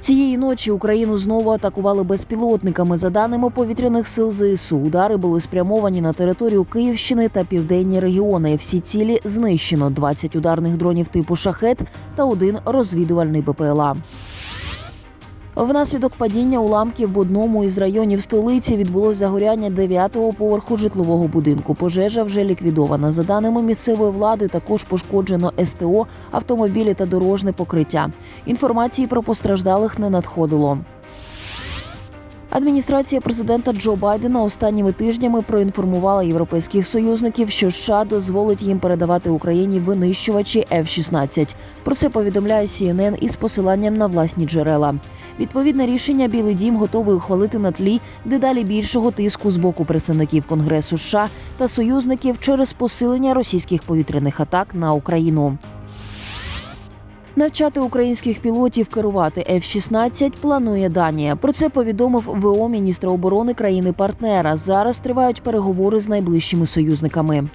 Цієї ночі Україну знову атакували безпілотниками. За даними повітряних сил ЗСУ, удари були спрямовані на територію Київщини та південні регіони. Всі цілі знищено 20 ударних дронів типу шахет та один розвідувальний БПЛА. Внаслідок падіння уламків в одному із районів столиці відбулось загоряння дев'ятого поверху житлового будинку. Пожежа вже ліквідована. За даними місцевої влади, також пошкоджено СТО, автомобілі та дорожне покриття. Інформації про постраждалих не надходило. Адміністрація президента Джо Байдена останніми тижнями проінформувала європейських союзників, що США дозволить їм передавати Україні винищувачі F-16. Про це повідомляє CNN із посиланням на власні джерела. Відповідне рішення Білий Дім готовий ухвалити на тлі дедалі більшого тиску з боку представників Конгресу США та союзників через посилення російських повітряних атак на Україну. Навчати українських пілотів керувати F-16 планує Данія. Про це повідомив ВО міністра оборони країни-партнера. Зараз тривають переговори з найближчими союзниками.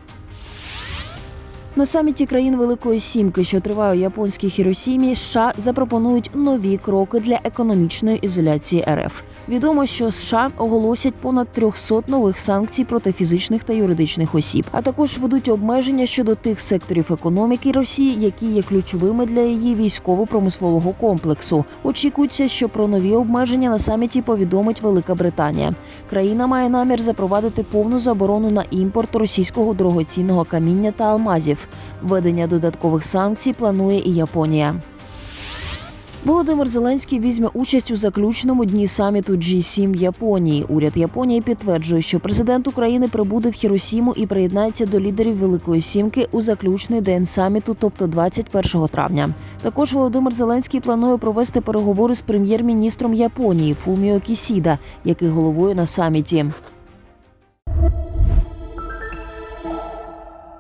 На саміті країн Великої Сімки, що триває у японській Хіросімі, США запропонують нові кроки для економічної ізоляції РФ. Відомо, що США оголосять понад 300 нових санкцій проти фізичних та юридичних осіб, а також ведуть обмеження щодо тих секторів економіки Росії, які є ключовими для її військово-промислового комплексу. Очікується, що про нові обмеження на саміті повідомить Велика Британія. Країна має намір запровадити повну заборону на імпорт російського дорогоцінного каміння та алмазів. Введення додаткових санкцій планує і Японія. Володимир Зеленський візьме участь у заключному дні саміту G7 в Японії. Уряд Японії підтверджує, що президент України прибуде в Хіросіму і приєднається до лідерів Великої Сімки у заключний день саміту, тобто 21 травня. Також Володимир Зеленський планує провести переговори з прем'єр-міністром Японії Фуміо Кісіда, який головує на саміті.